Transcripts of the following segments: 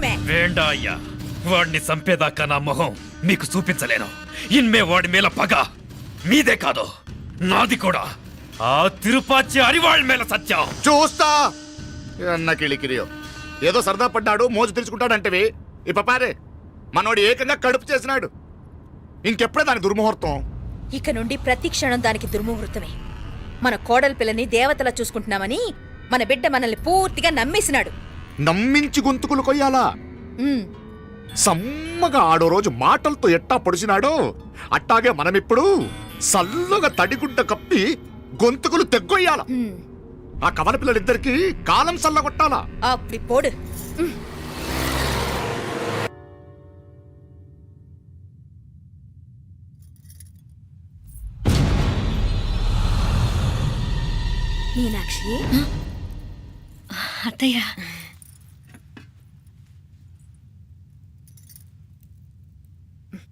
వేండా అయ్యా వాడిని చంపేదాకా నా మొహం మీకు చూపించలేను. ఇన్మే వాడి మేల పగ. మీదే కాదు నాది కూడా. ఆ తిరుపాచి అరివాళ్ళ మేల సత్యం. చూస్తా. అన్న కిళికిరియో ఏదో సరదా పడ్డాడు మోజు తెరుచుకుంటాడంటవి. ఈ పపారే మనోడు ఏకంగా కడుపు చేసినాడు. ఇంకెప్పుడే దాని దుర్ముహూర్తం? ఇక నుండి ప్రతి క్షణం దానికి దుర్ముహూర్తమే. మన కోడలి పిల్లని దేవతలా చూసుకుంటున్నామని మన బిడ్డ మనల్ని పూర్తిగా నమ్మేసినాడు. నమ్మించి గొంతుకులు కొయ్యాలా? సమ్మగా ఆడో రోజు మాటలతో ఎట్టా పొడిచినాడో? అట్టాగే మనమిప్పుడు సల్లుగా తడిగుడ్డ కప్పి గొంతుకులు తెగ్గొయ్యాల? ఆ కవల పిల్లలిద్దరికి కాలం సల్లగొట్టాలా? పోడు. మీనాక్షి?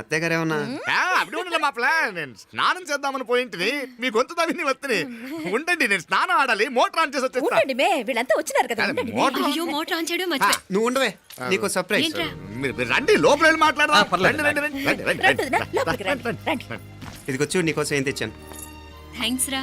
అత్తయ్య గారు ఏమన్నా? అప్పుడు ఉండలే మా ప్లాన్ నేను స్నానం చేద్దామని పోయింటిని. మీ గొంతు తవ్వి వస్తుంది ఉండండి నేను స్నానం ఆడాలి. మోటార్ ఆన్ చేసి వచ్చేస్తా. ఉండండి మే వీళ్ళంతా వచ్చినారు కదా. మోటార్ అయ్యో మోటార్ ఆన్ చేయడం మర్చిపోయా. నువ్వు ఉండవే. నీకు సర్ప్రైజ్ రండి లోపల వెళ్ళి మాట్లాడదాం. రండి, రండి, రండి, రండి, రండి, రండి వదినా, రండి, లోపలికి రండి, రండి, రండి. ఇదిగో చూడు నీకోసం ఏం తెచ్చాను. థ్యాంక్స్ రా.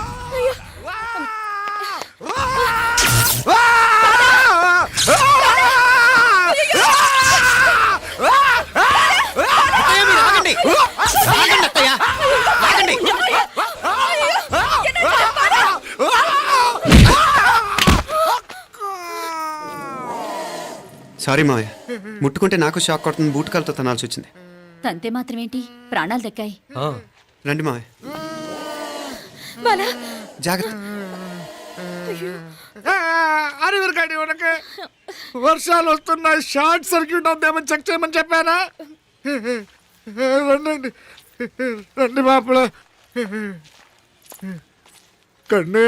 సారీ మావయ్య ముట్టుకుంటే నాకు షాక్ కొడుతుంది బూట్ కాలుతో తనాల్సి వచ్చింది. తంతే మాత్రమేంటి? ప్రాణాలు దక్కాయి. రండి మావయ్య. బాలా జాగ్రత్త. అరవిరకండి ఉనకే. వర్షాలు వస్తున్నాయి షార్ట్ సర్క్యూట్ అవుతామని చెక్ చేయమని చెప్పానా? రండి రండి మాపల. కన్ను.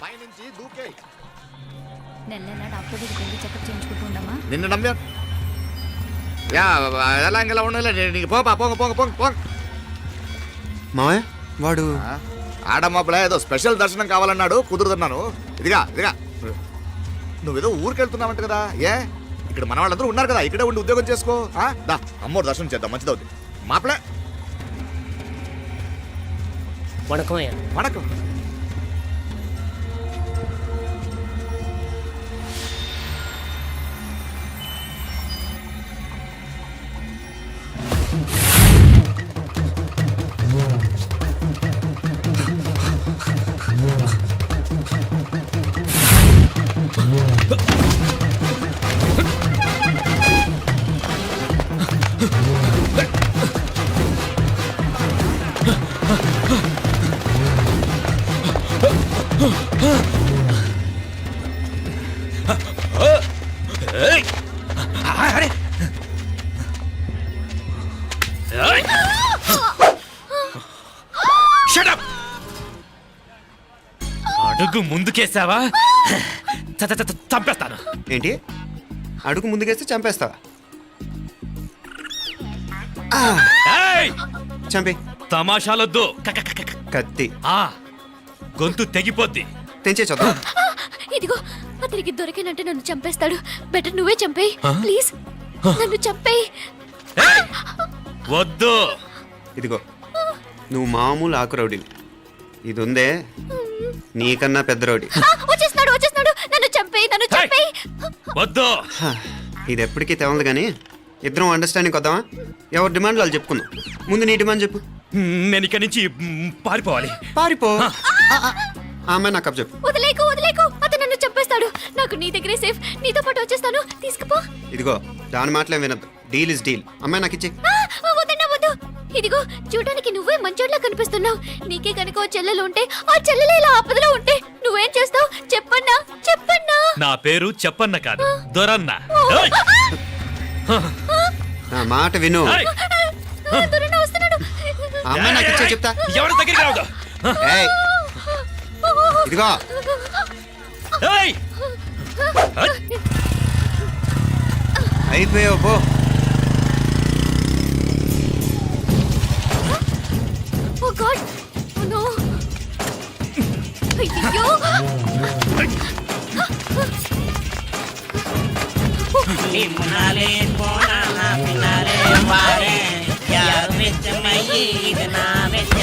ఇక నీ వల్ల కాదయ్యా పైనుంచి దూకే నెల నెల డాక్టర్ దగ్గరికి వెళ్ళి చెకప్ చేయించుకుంటూ ఉండమ్మా నిన్ను నమ్మా యా ఎలా ఇంకెలా ఉండాలి నీకు పోపా పోంగ పోంగ పోంగ పోంగ మావయ్య వాడు ఆ, ఆడమ్మప్పుడే ఏదో స్పెషల్ దర్శనం కావాలన్నాడు కుదురుతున్నాను ఇదిగా ఇదిగా నువ్వేదో ఊరికెళ్తున్నావంట కదా ఏ ఇక్కడ మన వాళ్ళందరూ ఉన్నారు కదా ఇక్కడే ఉండి ఉద్యోగం చేసుకో ఆ? దా అమ్మోరు దర్శనం చేద్దాం మంచిదవుద్ది మాపలే வணக்கம் ஐயா వణకం అరే! అడుగు ముందుకేసావా? చంపేస్తాను. ఏంటి? అడుగు ముందుకేస్తే చంపేస్తావా! చంపి తమాషాలొద్దు. కత్తి. ఆ, గొంతు తెగిపోద్ది. తెంచే చూద్దాం? ఇదిగో అతనికి దొరికినంటే నన్ను చంపేస్తాడు. బెటర్ నువ్వే చంపేయి. ప్లీజ్ నన్ను చంపేయి! వద్దు. ఇదిగో నువ్వు మామూలు ఆకు రౌడీవి ఇది ఉందే నీకన్నా పెద్ద రౌడీ. ఆ, వచ్చేస్తున్నాడు వచ్చేస్తున్నాడు. నన్ను చంపేయి నన్ను చంపేయి. వద్దు. ఇది ఎప్పటికీ తెవలదు కానీ ఇద్దరం అండర్స్టాండింగ్ వద్దామా ఎవరి డిమాండ్లు వాళ్ళు చెప్పుకుందాం. ముందు నీ డిమాండ్ చెప్పు. నేను ఇక్కడి నుంచి పారిపోవాలి. పారిపో. ఆ, అమ్మాయి నాకు అప్ చెప్పు వదిలేకు వదిలేకు అతను నన్ను చంపేస్తాడు నాకు నీ దగ్గరే సేఫ్ నీతో పాటు వచ్చేస్తాను తీసుకుపో ఇదిగో దాని మాటలే వినద్దు డీల్ ఇస్ డీల్ అమ్మాయి నాకు ఇచ్చి వద్దన్నా వద్దు ఇదిగో చూడడానికి నువ్వే మంచోట్లా కనిపిస్తున్నావు నీకే కనుక ఓ చెల్లెలు ఉంటే ఆ చెల్లెలు ఇలా ఆపదలో ఉంటే నువ్వేం చేస్తావు చెప్పన్నా చెప్పన్నా నా పేరు చెప్పన్న కాదు దొరన్న నా మాట విను దొరన్న వస్తున్నాడు అమ్మాయి నాకు ఇచ్చే చెప్తా ఎవరి దగ్గరికి రావద్దు ఇదిగో అయిపోయావు పో. నిమ్మనాలే పోనా పిన్నాలే వారే. యారు వెచ్చమయ్యి ఇది నా వెచ్చ